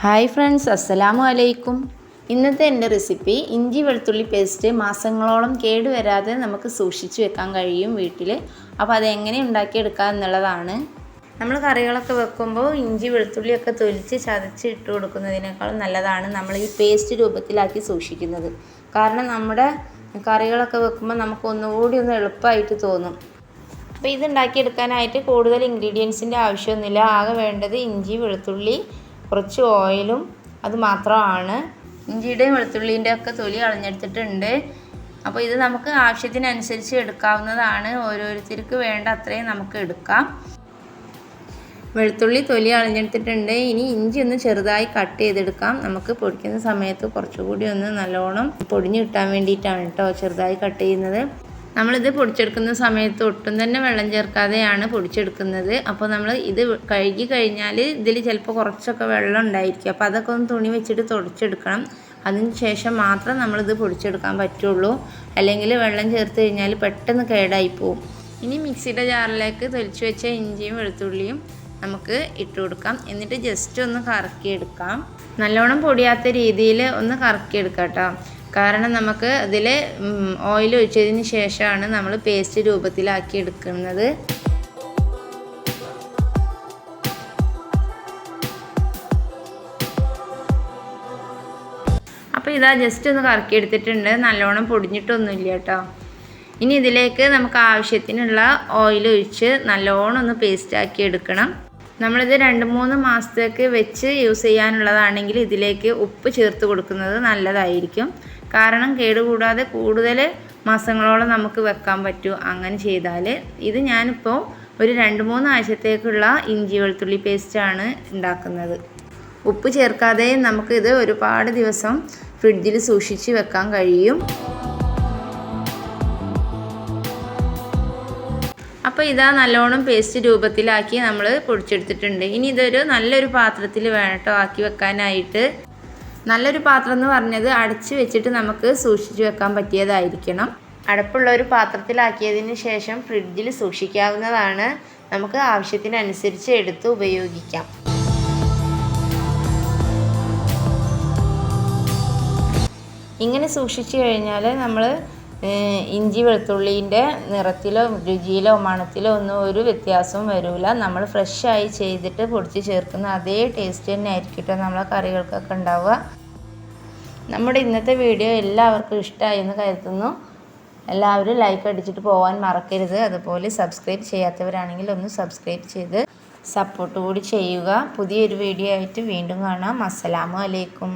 Hi friends അസ്സലാമു അലൈക്കും. ഇന്നത്തെ എന്റെ റെസിപ്പി ഇഞ്ചി വെളുത്തുള്ളി പേസ്റ്റ് മാസങ്ങളോളം കേടുവരാതെ നമുക്ക് സൂക്ഷിച്ചു വെക്കാൻ കഴിയും വീട്ടിൽ അപ്പോൾ അതെങ്ങനെ ഉണ്ടാക്കിയെടുക്കുക എന്നുള്ളതാണ്. നമ്മൾ കറികളൊക്കെ വെക്കുമ്പോൾ ഇഞ്ചി വെളുത്തുള്ളിയൊക്കെ തൊലിച്ച് ചതച്ച് ഇട്ട് കൊടുക്കുന്നതിനേക്കാളും നല്ലതാണ് നമ്മൾ ഈ പേസ്റ്റ് രൂപത്തിലാക്കി സൂക്ഷിക്കുന്നത്. കാരണം നമ്മുടെ കറികളൊക്കെ വെക്കുമ്പോൾ നമുക്ക് ഒന്നുകൂടി ഒന്ന് എളുപ്പമായിട്ട് തോന്നും. അപ്പോൾ ഇത് ഉണ്ടാക്കിയെടുക്കാനായിട്ട് കൂടുതൽ ഇൻഗ്രീഡിയൻസിന്റെ ആവശ്യമൊന്നുമില്ല. ആകെ വേണ്ടത് ഇഞ്ചി വെളുത്തുള്ളി കുറച്ച് ഓയിലും അത് മാത്രമാണ്. ഇഞ്ചിയുടെയും വെളുത്തുള്ളീന്റെ ഒക്കെ തൊലി കളഞ്ഞെടുത്തിട്ടുണ്ട് അപ്പോൾ ഇത് നമുക്ക് ആവശ്യത്തിനനുസരിച്ച് എടുക്കാവുന്നതാണ്. ഓരോരുത്തർക്ക് വേണ്ട അത്രയും നമുക്ക് എടുക്കാം. വെളുത്തുള്ളി തൊലി അളഞ്ഞെടുത്തിട്ടുണ്ട്. ഇനി ഇഞ്ചി ഒന്ന് ചെറുതായി കട്ട് ചെയ്തെടുക്കാം. നമുക്ക് പൊടിക്കുന്ന സമയത്ത് കുറച്ചുകൂടി ഒന്ന് നല്ലോണം പൊടിഞ്ഞു കിട്ടാൻ വേണ്ടിയിട്ടാണ് കേട്ടോ ചെറുതായി കട്ട് ചെയ്യുന്നത്. നമ്മളിത് പൊടിച്ചെടുക്കുന്ന സമയത്ത് ഒട്ടും തന്നെ വെള്ളം ചേർക്കാതെയാണ് പൊടിച്ചെടുക്കുന്നത്. അപ്പോൾ നമ്മൾ ഇത് കഴുകി കഴിഞ്ഞാൽ ഇതിൽ ചിലപ്പോൾ കുറച്ചൊക്കെ വെള്ളം ഉണ്ടായിരിക്കും. അപ്പോൾ അതൊക്കെ ഒന്ന് തുണി വെച്ചിട്ട് തുടച്ചെടുക്കണം. അതിന് ശേഷം മാത്രം നമ്മളിത് പൊടിച്ചെടുക്കാൻ പറ്റുള്ളൂ. അല്ലെങ്കിൽ വെള്ളം ചേർത്ത് കഴിഞ്ഞാൽ പെട്ടെന്ന് കേടായി പോവും. ഇനി മിക്സിയുടെ ജാറിലേക്ക് തൊലിച്ച് വെച്ച ഇഞ്ചിയും വെളുത്തുള്ളിയും നമുക്ക് ഇട്ട് കൊടുക്കാം. എന്നിട്ട് ജസ്റ്റ് ഒന്ന് കറക്കിയെടുക്കാം. നല്ലോണം പൊടിയാത്ത രീതിയിൽ ഒന്ന് കറക്കിയെടുക്കാം കേട്ടോ. കാരണം നമുക്ക് അതിൽ ഓയിൽ ഒഴിച്ചതിന് ശേഷമാണ് നമ്മൾ പേസ്റ്റ് രൂപത്തിലാക്കി എടുക്കുന്നത്. അപ്പോൾ ഇതാ ജസ്റ്റ് ഒന്ന് കറക്കി എടുത്തിട്ടുണ്ട് നല്ലോണം പൊടിഞ്ഞിട്ടൊന്നുമില്ല കേട്ടോ. ഇനി ഇതിലേക്ക് നമുക്ക് ആവശ്യത്തിനുള്ള ഓയിൽ ഒഴിച്ച് നല്ലോണം ഒന്ന് പേസ്റ്റാക്കി എടുക്കണം. നമ്മളിത് രണ്ട് മൂന്ന് മാസത്തേക്ക് വെച്ച് യൂസ് ചെയ്യാനുള്ളതാണെങ്കിൽ ഇതിലേക്ക് ഉപ്പ് ചേർത്ത് കൊടുക്കുന്നത് നല്ലതായിരിക്കും. കാരണം കേടുകൂടാതെ കൂടുതൽ മാസങ്ങളോളം നമുക്ക് വെക്കാൻ പറ്റൂ അങ്ങനെ ചെയ്താൽ ഇത് ഞാനിപ്പോൾ ഒരു രണ്ട് മൂന്ന് ആഴ്ചത്തേക്കുള്ള ഇഞ്ചി വെളുത്തുള്ളി പേസ്റ്റാണ് ഉണ്ടാക്കുന്നത്. ഉപ്പ് ചേർക്കാതെ നമുക്കിത് ഒരുപാട് ദിവസം ഫ്രിഡ്ജിൽ സൂക്ഷിച്ച് വെക്കാൻ കഴിയും. അപ്പോൾ ഇതാ നല്ലോണം പേസ്റ്റ് രൂപത്തിലാക്കി നമ്മൾ പൊടിച്ചെടുത്തിട്ടുണ്ട്. ഇനി ഇതൊരു നല്ലൊരു പാത്രത്തിൽ വേണം കേട്ടോ ആക്കി വെക്കാനായിട്ട്. നല്ലൊരു പാത്രം എന്ന് പറഞ്ഞത് അടച്ചു വെച്ചിട്ട് നമുക്ക് സൂക്ഷിച്ചു വെക്കാൻ പറ്റിയതായിരിക്കണം. അടപ്പുള്ള ഒരു പാത്രത്തിലാക്കിയതിന് ശേഷം ഫ്രിഡ്ജിൽ സൂക്ഷിക്കാവുന്നതാണ്. നമുക്ക് ആവശ്യത്തിനനുസരിച്ച് എടുത്ത് ഉപയോഗിക്കാം. ഇങ്ങനെ സൂക്ഷിച്ചു കഴിഞ്ഞാൽ നമ്മൾ ഇഞ്ചി വെളുത്തുള്ളീന്റെ നിറത്തിലോ രുചിയിലോ മണത്തിലോ ഒന്നും ഒരു വ്യത്യാസവും വരില്ല നമ്മൾ ഫ്രഷായി ചെയ്തിട്ട് പൊടിച്ച് ചേർക്കുന്ന അതേ ടേസ്റ്റ് തന്നെ ആയിരിക്കും കേട്ടോ നമ്മളെ കറികൾക്കൊക്കെ ഉണ്ടാവുക. നമ്മുടെ ഇന്നത്തെ വീഡിയോ എല്ലാവർക്കും ഇഷ്ടമായി എന്ന് കരുതുന്നു. എല്ലാവരും ലൈക്ക് അടിച്ചിട്ട് പോകാൻ മറക്കരുത്. അതുപോലെ സബ്സ്ക്രൈബ് ചെയ്യാത്തവരാണെങ്കിൽ ഒന്ന് സബ്സ്ക്രൈബ് ചെയ്ത് സപ്പോർട്ട് കൂടി ചെയ്യുക. പുതിയൊരു വീഡിയോ ആയിട്ട് വീണ്ടും കാണാം. അസ്സലാമു അലൈക്കും.